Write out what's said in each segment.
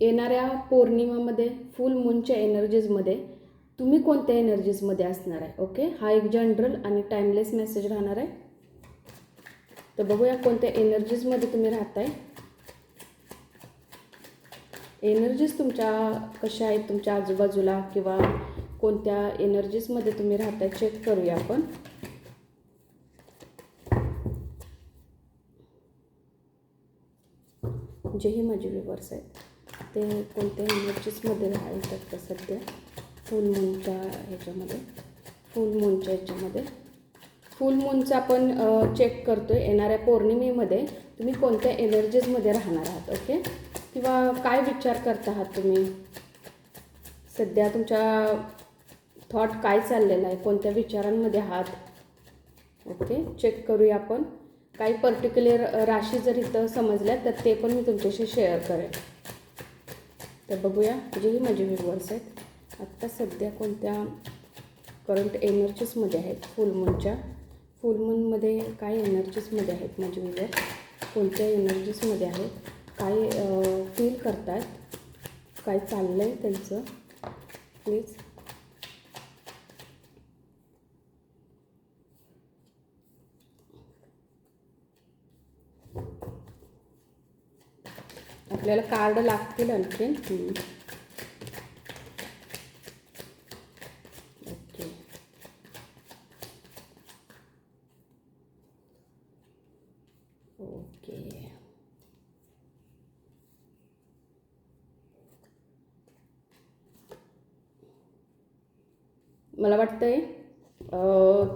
येणाऱ्या पौर्णिमामध्ये फुल मूनच्या एनर्जीजमध्ये तुम्ही कोणत्या एनर्जीजमध्ये असणार आहे? ओके हा एक जनरल आणि टाईमलेस मेसेज राहणार आहे. तर बघूया कोणत्या एनर्जीजमध्ये तुम्ही राहताय. एनर्जीज तुमच्या कशा आहेत? तुमच्या आजूबाजूला किंवा कोणत्या एनर्जीजमध्ये तुम्ही राहताय? चेक करूया आपण. जेही माझे व्ह्युअर्स आहेत. ते कोणत्या एनर्जीजमध्ये राहतात का सध्या? फुल मूनच्या ह्याच्यामध्ये? फुल मूनच्या ह्याच्यामध्ये? फुल मूनचं आपण चेक करतो आहे येणाऱ्या पौर्णिमेमध्ये तुम्ही कोणत्या एनर्जीजमध्ये राहणार आहात ओके? किंवा काय विचार करत आहात तुम्ही? सध्या तुमच्या थॉट काय चाललेला आहे? कोणत्या विचारांमध्ये आहात? ओके चेक करूया आपण. काही पर्टिक्युलर राशी जर इथं समजल्या तर ते पण मी तुमच्याशी शेअर करेन. तर बघूया जेही माझे व्ह्युअर्स आहेत आत्ता सध्या कोणत्या करंट एनर्जीजमध्ये आहेत? फुल फुलमूनमध्ये काय एनर्जीजमध्ये आहेत माझे व्ह्युअर्स कोणत्या एनर्जीसमध्ये आहेत? काय फील करतात काय चाललं आहे त्यांचं? प्लीज आपल्याला कार्ड लागतील आणखीन. ओके. ओके. मला वाटतंय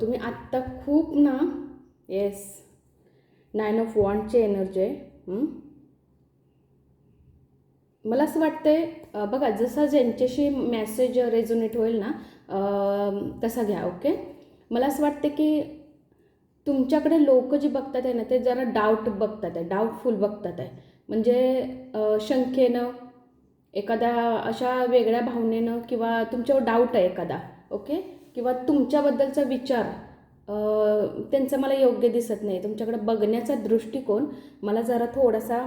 तुम्ही आत्ता खूप ना येस नाईन ऑफ वॉन्टची एनर्जी आहे. मला असं वाटतंय बघा जसा ज्यांच्याशी मॅसेज रेझोनेट होईल ना तसा घ्या ओके मला असं वाटतं की तुमच्याकडे लोक जे बघतात आहे ना ते जरा डाऊट बघतात आहे डाऊटफुल बघतात आहे. म्हणजे शंकेनं एखाद्या अशा वेगळ्या भावनेनं किंवा तुमच्यावर डाऊट आहे एखादा ओके किंवा तुमच्याबद्दलचा विचार त्यांचा मला योग्य दिसत नाही. तुमच्याकडे बघण्याचा दृष्टिकोन मला जरा थोडासा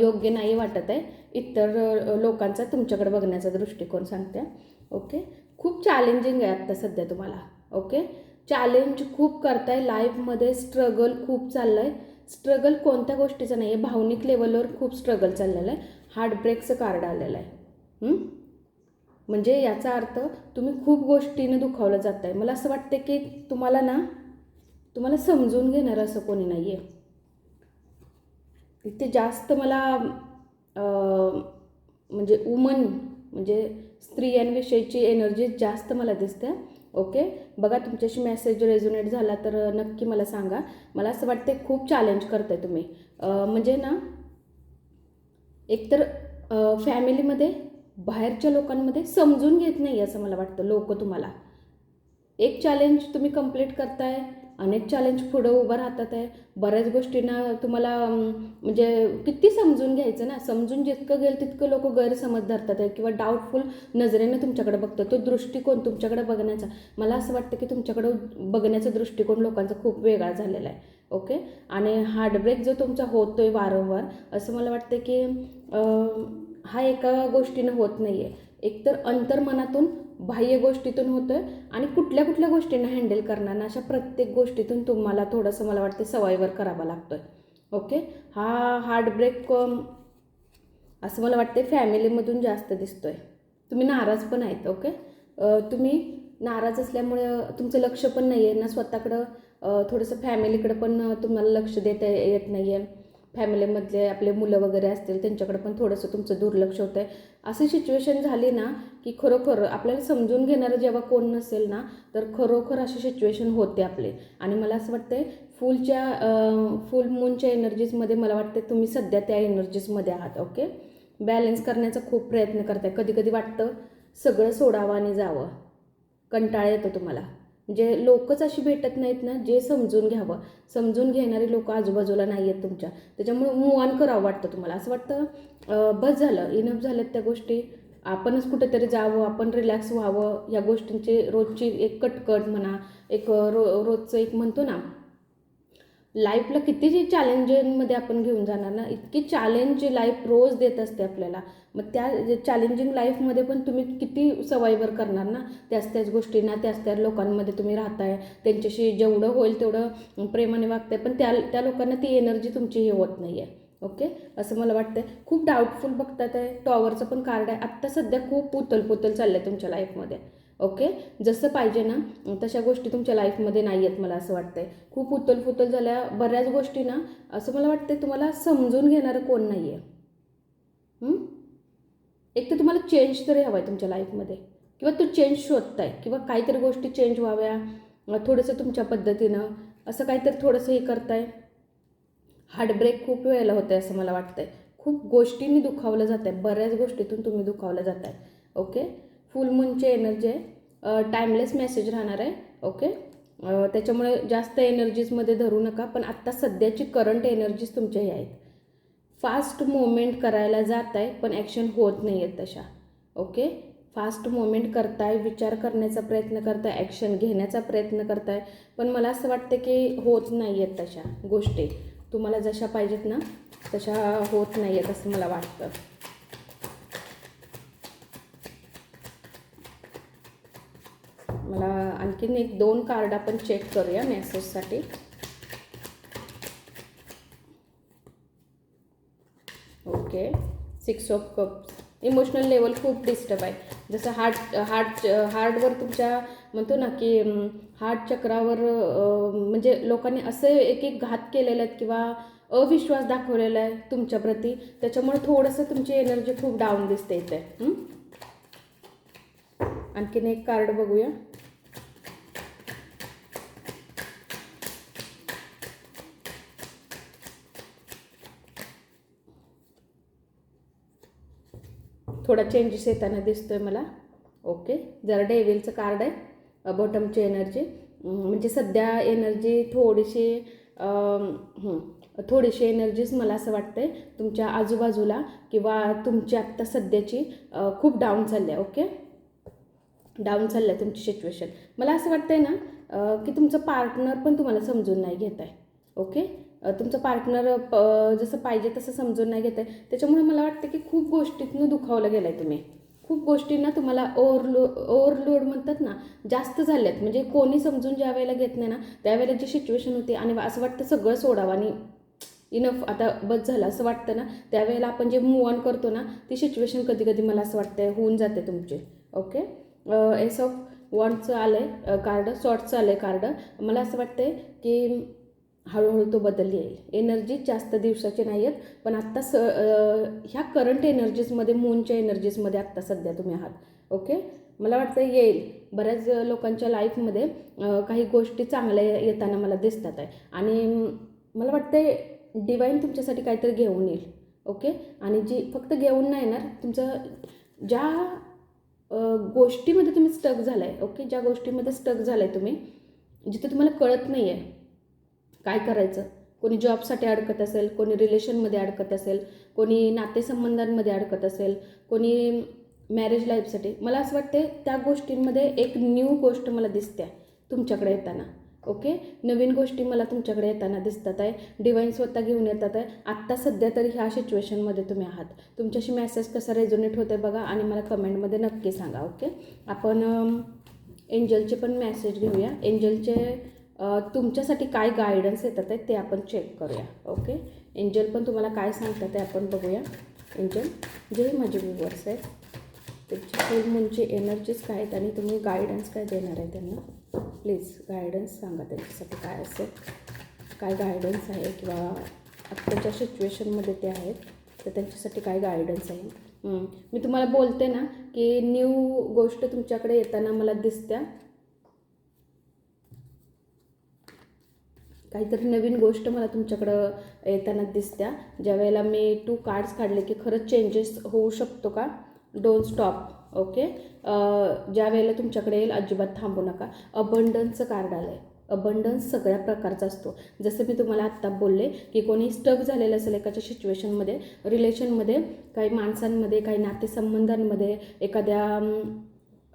योग्य नाही वाटत आहे. इतर लोकांचा तुमच्याकडे बघण्याचा दृष्टिकोन सांगते. ओके? खूप चॅलेंजिंग आहे आत्ता सध्या तुम्हाला. ओके? चॅलेंज खूप करताय. लाईफमध्ये स्ट्रगल खूप चाललं आहे स्ट्रगल कोणत्या गोष्टीचं नाही आहे भावनिक लेवलवर खूप स्ट्रगल चाललेलं आहे. हार्टब्रेकचं कार्ड आलेलं आहे. म्हणजे याचा अर्थ तुम्ही खूप गोष्टीनं दुखावलं जात आहे मला असं वाटतं की तुम्हाला ना तुम्हाला समजून घेणारं असं कोणी नाही आहे तिथे जास्त मला म्हणजे वुमन म्हणजे स्त्रियांविषयीची एनर्जी जास्त मला दिसते. ओके बघा तुमच्याशी मेसेज रेझोनेट झाला तर नक्की मला सांगा. मला असं वाटते खूप चॅलेंज करताय तुम्ही. म्हणजे ना एकतर फॅमिलीमध्ये बाहेरच्या लोकांमध्ये समजून घेत नाही असं मला वाटतं लोक तुम्हाला. एक चॅलेंज तुम्ही कंप्लीट करताय अनेक चॅलेंज पुढं उभं राहतात आहे. बऱ्याच गोष्टींना तुम्हाला म्हणजे किती समजून घ्यायचं ना? समजून जितकं गेल तितकं लोक गैरसमज धरतात आहे किंवा डाऊटफुल नजरेनं तुमच्याकडे बघतो तो दृष्टिकोन तुमच्याकडे बघण्याचा. मला असं वाटतं की तुमच्याकडं बघण्याचा दृष्टिकोन लोकांचा खूप वेगळा झालेला आहे. ओके? आणि हार्टब्रेक जो तुमचा होतो आहे वारंवार असं मला वाटतं की हा एका गोष्टीनं होत नाही आहे एकतर अंतर्मनातून बाह्य गोष्टीतून होतं आणि कुठल्या कुठल्या गोष्टींना हँडल करणार ना अशा प्रत्येक गोष्टीतून तुम्हाला थोडंसं मला वाटतं सवाईवर करावा आहे ओके हा हार्टब्रेक असं मला वाटतं फॅमिलीमधून जास्त दिसतो आहे तुम्ही नाराज पण आहेत ओके तुम्ही नाराज असल्यामुळे तुमचं लक्ष पण नाही आहे ना स्वतःकडं थोडंसं फॅमिलीकडं पण तुम्हाला लक्ष देता येत नाही आहे फॅमिलीमधले आपले मुलं वगैरे असतील त्यांच्याकडे पण थोडंसं तुमचं दुर्लक्ष होतं आहे अशी सिच्युएशन झाली ना की खरोखर आपल्याला समजून घेणारं जेव्हा कोण नसेल ना तर खरोखर अशी सिच्युएशन होते आपले. आणि मला असं वाटतंय फुलच्या फुल मूनच्या एनर्जीजमध्ये मला वाटतं तुम्ही सध्या त्या एनर्जीजमध्ये आहात ओके बॅलन्स करण्याचा खूप प्रयत्न करताय. कधी कधी वाटतं सगळं सोडावं आणि जावं. कंटाळा येतो तुम्हाला. म्हणजे लोकच अशी भेटत नाहीत ना जे समजून घ्यावं. समजून घेणारी लोक आजूबाजूला नाही आहेत तुमच्या. त्याच्यामुळे मूव ऑन करावं वाटतं तुम्हाला. असं वाटतं बस झालं. इनफ झाल्यात त्या गोष्टी. आपणच कुठेतरी जावं आपण रिलॅक्स व्हावं. या गोष्टींची रोजची एक कटकट म्हणा एक रो रोजचं एक म्हणतो ना लाईफला किती जे चॅलेंजिंगमध्ये आपण घेऊन जाणार ना इतकी चॅलेंज लाईफ रोज देत असते आपल्याला. मग त्या चॅलेंजिंग लाईफमध्ये पण तुम्ही किती सवायवर करणार ना? त्याच त्याच गोष्टींना त्याच त्या लोकांमध्ये तुम्ही राहताय. त्यांच्याशी जेवढं होईल तेवढं प्रेमाने वागताय. पण त्या त्या लोकांना ती एनर्जी तुमची हे होत नाही आहे ओके असं मला वाटतंय. खूप डाऊटफुल बघतात आहे टॉवरचं पण कार्ड आहे. आत्ता सध्या खूप पुतल पुतल चाललं आहे तुमच्या लाईफमध्ये ओके? जसं पाहिजे ना तशा गोष्टी तुमच्या लाईफमध्ये नाही आहेत मला असं वाटतंय. खूप उतल फुतल झाल्या बऱ्याच गोष्टी ना असं मला वाटतंय तुम्हाला समजून घेणारं कोण नाही आहे एक तर तुम्हाला चेंज तरी हवा आहे तुमच्या लाईफमध्ये. किंवा तो चेंज शोधताय किंवा काहीतरी गोष्टी चेंज व्हाव्या थोडंसं तुमच्या पद्धतीनं असं काहीतरी थोडंसं हे करताय. हार्टब्रेक खूप वेळेला होतं आहे असं मला वाटतंय. खूप गोष्टींनी दुखावलं जात आहे बऱ्याच गोष्टीतून तुम्ही दुखावलं जात आहे ओके? फुल मूनची एनर्जी आहे. टाईमलेस मेसेज राहणार आहे. ओके त्याच्यामुळे जास्त एनर्जीजमध्ये धरू नका पण आत्ता सध्याची करंट एनर्जीज तुमच्या हे आहेत. फास्ट मुवमेंट करायला जात आहे पण ॲक्शन होत नाही आहेत तशा. ओके फास्ट मुवमेंट करताय विचार करण्याचा प्रयत्न करताय ॲक्शन घेण्याचा प्रयत्न करताय पण मला असं वाटतं की होत नाही आहेत तशा गोष्टी. तुम्हाला जशा पाहिजेत ना तशा होत नाही आहेत असं मला वाटतं मला आणखीन एक दोन कार्ड आपण चेक करूया मेसेजसाठी. Okay. Six of cups emotional level खूप डिस्टर्ब आहे. जसं हार्ट हार्ट हार्टवर तुमच्या म्हणतो ना की हार्ट चक्रावर म्हणजे लोकांनी असे एक एक घात केलेले आहेत किंवा अविश्वास दाखवलेला आहे तुमच्याप्रती त्याच्यामुळे थोडंसं तुमची एनर्जी खूप डाऊन दिसते इथे. आणखीन एक कार्ड बघूया. थोडा चेंजेस येताना दिसतो आहे मला. ओके जरा डेव्हिलचं कार्ड आहे. बॉटमची एनर्जी म्हणजे सध्या एनर्जी थोडीशी थोडीशी एनर्जीच मला असं वाटतं आहे तुमच्या आजूबाजूला किंवा तुमची आत्ता सध्याची खूप डाऊन चालली आहे ओके डाऊन चाललं आहे तुमची सिच्युएशन मला असं वाटतं आहे ना की तुमचं पार्टनर पण तुम्हाला समजून नाही घेत आहे ओके तुमचं पार्टनर प जसं पाहिजे तसं समजून नाही घेत आहे त्याच्यामुळे मला वाटतं की खूप गोष्टीतनं दुखावलं गेलं आहे तुम्ही. खूप गोष्टींना तुम्हाला ओव्हरलो ओव्हरलोड म्हणतात ना जास्त झाले आहेत म्हणजे कोणी समजून ज्या वेळेला घेत नाही ना त्यावेळेला जी सिच्युएशन होती आणि असं वाटतं सगळं सोडावं आणि इनफ आता बस झालं असं वाटतं ना त्यावेळेला आपण जे मूव ऑन करतो ना ती सिच्युएशन कधी कधी मला असं वाटतं होऊन जाते तुमची. ओके एस ऑफ वॉन्टचं आलं आहे कार्ड शॉर्टचं आलं आहे कार्ड मला असं वाटतं की हळूहळू तो बदल येईल. एनर्जी जास्त दिवसाचे नाही आहेत पण आत्ता स ह्या करंट एनर्जीजमध्ये मूनच्या एनर्जीजमध्ये आत्ता सध्या तुम्ही आहात. ओके मला वाटतं येईल. बऱ्याच लोकांच्या लाईफमध्ये काही गोष्टी चांगल्या येताना मला दिसतात आहे. आणि मला वाटतं डिवाईन तुमच्यासाठी काहीतरी घेऊन येईल. ओके आणि जी फक्त घेऊन नाही येणार तुमचं ज्या गोष्टीमध्ये तुम्ही स्टक झाला आहे ओके ज्या गोष्टीमध्ये स्टक झाला आहे तुम्ही जिथे तुम्हाला कळत नाही आहे काय करायचं? कोणी जॉबसाठी अडकत असेल कोणी रिलेशनमध्ये अडकत असेल कोणी नातेसंबंधांमध्ये अडकत असेल कोणी मॅरेज लाईफसाठी मला असं वाटते त्या गोष्टींमध्ये एक न्यू गोष्ट मला दिसते तुमच्याकडे येताना. ओके नवीन गोष्टी मला तुमच्याकडे येताना दिसतात आहे. डिवाईन स्वतः घेऊन येतात आहे. आत्ता सध्या तरी ह्या सिच्युएशनमध्ये तुम्ही आहात. तुमच्याशी मेसेज कसा रेझोनेट होते बघा आणि मला कमेंटमध्ये नक्की सांगा ओके आपण एंजलचे पण मॅसेज घेऊया. एंजलचे तुमच्यासाठी काय गायडन्स येतात आहे ते आपण चेक करूया. ओके एंजल पण तुम्हाला काय सांगतात ते आपण बघूया. एंजल जे माझे व्ह्युअर्स आहेत. त्यांची फुल मूनची एनर्जीज काय आहेत आणि तुम्ही गायडन्स काय देणार आहे त्यांना? प्लीज गायडन्स सांगा त्यांच्यासाठी काय असेल. काय गायडन्स आहे किंवा आत्ताच्या सिच्युएशनमध्ये ते आहेत तर त्यांच्यासाठी काय गायडन्स आहे? मी तुम्हाला बोलते ना की न्यू गोष्ट तुमच्याकडे येताना मला दिसत्या. काहीतरी नवीन गोष्ट मला तुमच्याकडं येताना दिसत्या. ज्या वेळेला मी टू कार्ड्स काढले की खरंच चेंजेस होऊ शकतो का? डोंट स्टॉप ओके ज्या वेळेला तुमच्याकडे येईल अजिबात थांबू नका. अबंडन्सचं कार्ड आलं आहे अबंडन्स सगळ्या प्रकारचा असतो. जसं मी तुम्हाला आत्ता बोलले की कोणी स्टक झालेलं असेल एकाच्या सिच्युएशनमध्ये रिलेशनमध्ये काही माणसांमध्ये काही नातेसंबंधांमध्ये एखाद्या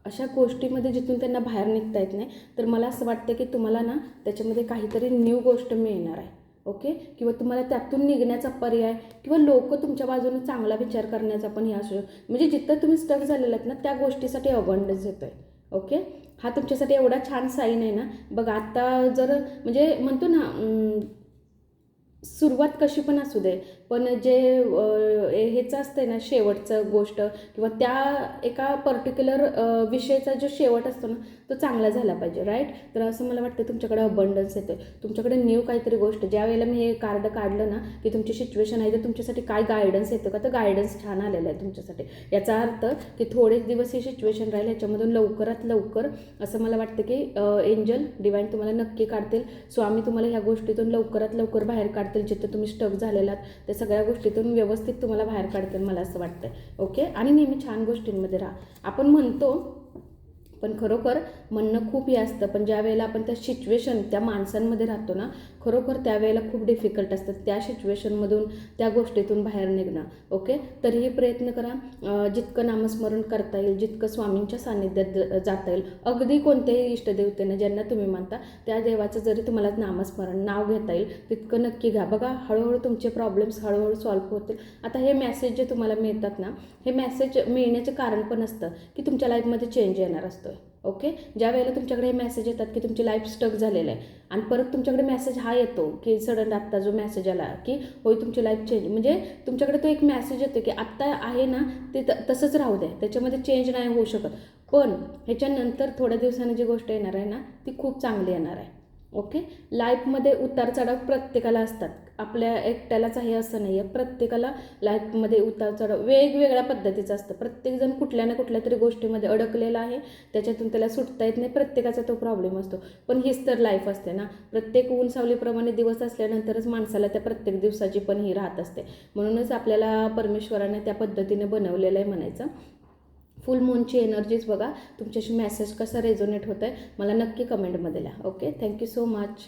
अशा गोष्टीमध्ये जिथून त्यांना बाहेर निघता येत नाही तर मला असं वाटतं की तुम्हाला ना त्याच्यामध्ये काहीतरी न्यू गोष्ट मिळणार आहे ओके किंवा तुम्हाला त्यातून निघण्याचा पर्याय किंवा लोक तुमच्या बाजूने चांगला विचार करण्याचा पण हे असू शकतो. म्हणजे जिथं तुम्ही स्टक झालेला आहेत ना त्या गोष्टीसाठी अबंडन्स येतो आहे ओके हा तुमच्यासाठी एवढा छान साईन आहे ना. बघा आता जर म्हणजे म्हणतो ना सुरुवात कशी पण असू दे पण जे हेच असते ना शेवटचं गोष्ट किंवा त्या एका पर्टिक्युलर विषयाचा जो शेवट असतो ना तो चांगला झाला पाहिजे राईट तर असं मला वाटतं तुमच्याकडे अबंडन्स येते तुमच्याकडे न्यू काहीतरी गोष्ट ज्या वेळेला मी हे कार्ड काढलं ना की तुमची सिच्युएशन आहे तर तुमच्यासाठी काय गायडन्स येतं का? तर गायडन्स छान आलेलं आहे तुमच्यासाठी. याचा अर्थ की थोडेच दिवस ही सिच्युएशन राहील याच्यामधून लवकरात लवकर असं मला वाटतं की एंजल डिवाईन तुम्हाला नक्की काढतील. स्वामी तुम्हाला ह्या गोष्टीतून लवकरात लवकर बाहेर काढतील जिथं तुम्ही स्टक झालेला आहात सगळ्या गोष्टीतून व्यवस्थित तुम्हाला बाहेर काढतील मला असं वाटतं ओके आणि नेहमी छान गोष्टींमध्ये राहा. आपण म्हणतो पण खरोखर म्हणणं खूप हे असतं. पण ज्या वेळेला आपण त्या सिच्युएशन त्या माणसांमध्ये राहतो ना खरोखर त्यावेळेला खूप डिफिकल्ट असतं. त्या सिच्युएशनमधून त्या गोष्टीतून बाहेर निघणं. ओके तरीही प्रयत्न करा. जितकं नामस्मरण करता येईल जितकं स्वामींच्या सान्निध्यात ज- जाता येईल. अगदी कोणत्याही इष्टदेवतेनं ज्यांना तुम्ही मानता त्या देवाचं जरी तुम्हाला नामस्मरण नाव घेता येईल तितकं नक्की घ्या. बघा हळूहळू तुमचे प्रॉब्लेम्स हळूहळू सॉल्व्ह होतील. आता हे मेसेज जे तुम्हाला मिळतात ना हे मेसेज मिळण्याचे कारण पण असतं की तुमच्या लाईफमध्ये चेंज येणार असतं. ओके? ज्या वेळेला तुमच्याकडे हे मेसेज येतात की तुमची लाईफ स्टक झालेलं आहे आणि परत तुमच्याकडे मेसेज हा येतो की सडन आत्ता जो मेसेज आला की होय तुमची लाईफ चेंज म्हणजे तुमच्याकडे तो एक मेसेज येतो की आत्ता आहे ना ते त- तसंच राहू द्या. त्याच्यामध्ये चेंज नाही होऊ शकत. पण ह्याच्यानंतर थोड्या दिवसांनी जी गोष्ट येणार आहे ना ती खूप चांगली येणार आहे. ओके? लाईफमध्ये उतार चढाव प्रत्येकाला असतात. आपल्या एकट्यालाच आहे असं नाही आहे. प्रत्येकाला लाईफमध्ये उतार चढाव वेगवेगळ्या पद्धतीचं असतं. प्रत्येकजण कुठल्या ना कुठल्या तरी गोष्टीमध्ये अडकलेला आहे. त्याच्यातून त्याला सुटता येत नाही. प्रत्येकाचा तो प्रॉब्लेम असतो. पण हीच तर लाईफ असते ना. प्रत्येक ऊन सावलीप्रमाणे दिवस असल्यानंतरच माणसाला त्या प्रत्येक दिवसाची पण ही राहत असते. म्हणूनच आपल्याला परमेश्वराने त्या पद्धतीने बनवलेलं आहे म्हणायचं. फुल मूनची एनर्जीज बघा. तुमच्याशी मेसेज कसा रेझोनेट होत आहे मला नक्की कमेंटमध्ये लिहा. Okay thank you so much